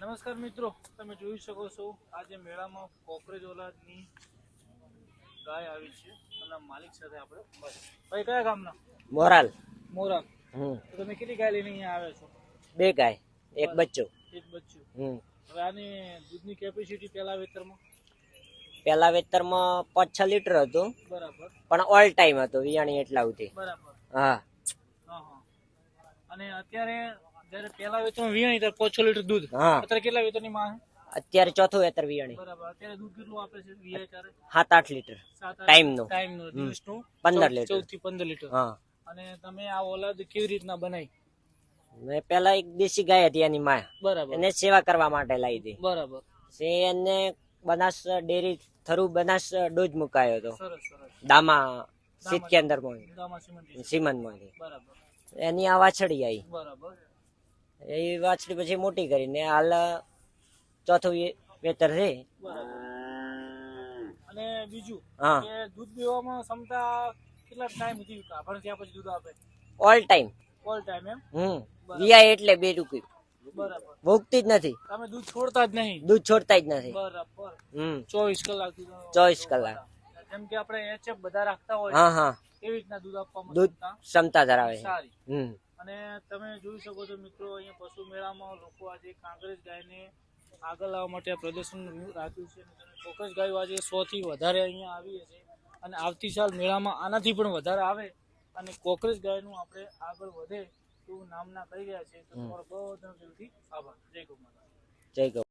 નમસ્કાર મિત્રો તમે જોઈ શકો છો આજે મેળામાં કોકરેજ ઓલાદની ગાય આવી છે. એના માલિક સાથે આપણે ભાઈ કયા ગામના? મોરાલ. મોરાલ. તો તમે કેટલી ગાય લઈને અહીંયા આવ્યા છો? બે ગાય એક બચ્ચો. એક બચ્ચો. હવે આની દૂધની કેપેસિટી પહેલા વેતરમાં? પહેલા વેતરમાં પાંચ છ લીટર હતું બરાબર. પણ ઓલ ટાઈમ હતો વિયાણી એટલા સુધી. બરાબર. હા. અને અત્યારે જ્યારે પહેલા વેતરમાં વીણી ત્યારે પાંચ લીટર દૂધ. હા. અત્યારે કેટલા વેતરની માં અત્યારે ચોથું વેતર વિયાણી અત્યારે દૂધ કેટલું આપે છે વીએ સાત આઠ લીટર. સાત આઠ ટાઈમનું. ટાઈમનું દિવસનું. પંદર લીટર. ચૌદથી પંદર લીટર. હા. અને તમે આ ઓલાદ કેવી રીતના બનાવી? મેં પેલા એક દેશી ગાય હતી એની માં. બરાબર. એને સેવા કરવા માટે લાવી હતી. બરાબર. સે એને બનાસ ડેરી થરુ બનાસ ડોજ મુકાયો હતો. દામા શીત કેન્દ્રમાં દામા સિમેન્ટ સીમંતમાંથી એની આ વાછડી આવી. બરાબર. એ વાછડી પછી મોટી કરીને હાલ ચોથું વેતર છે. અને બીજું હા. દૂધ પીવામાં ક્ષમતા કેટલા ટાઈમ સુધી આપણે ત્યાં પછી દૂધ આપે. ઓલ ટાઈમ ઓલ ટાઈમ એમ? હમ. વિયા એટલે બે રૂપી બરાબર. ભૂખતી જ નથી. તમે દૂધ છોડતા જ નહીં. દૂધ છોડતા જ નથી. બરાબર. હમ. ચોવીસ કલાક દૂધ ચોવીસ કલાક. જેમ કે આપણે એચએફ બધા રાખતા હોય હા હા. એવી રીતના દૂધ આપવામાં દૂધ ક્ષમતા ક્ષમતા ધરાવે છે. સારી. હમ. અને તમે જોઈ શકો છો મિત્રો, અહીંયા પશુ મેળામાં લોકો આજે કાંકરેજ ગાયને આગળ લાવવા માટે પ્રદર્શન રાખ્યું છે. ચોક્કસ ગાયો આજે સો થી વધારે અહીંયા આવી છે અને આવતી સાલ મેળામાં આનાથી પણ વધારે આવે અને કોકરેજ ગાયનું આપણે આગળ વધે એવું નામના કહી રહ્યા છે. તો તમારો બહુ દિલથી આભાર. જય ગૌ જય ગૌ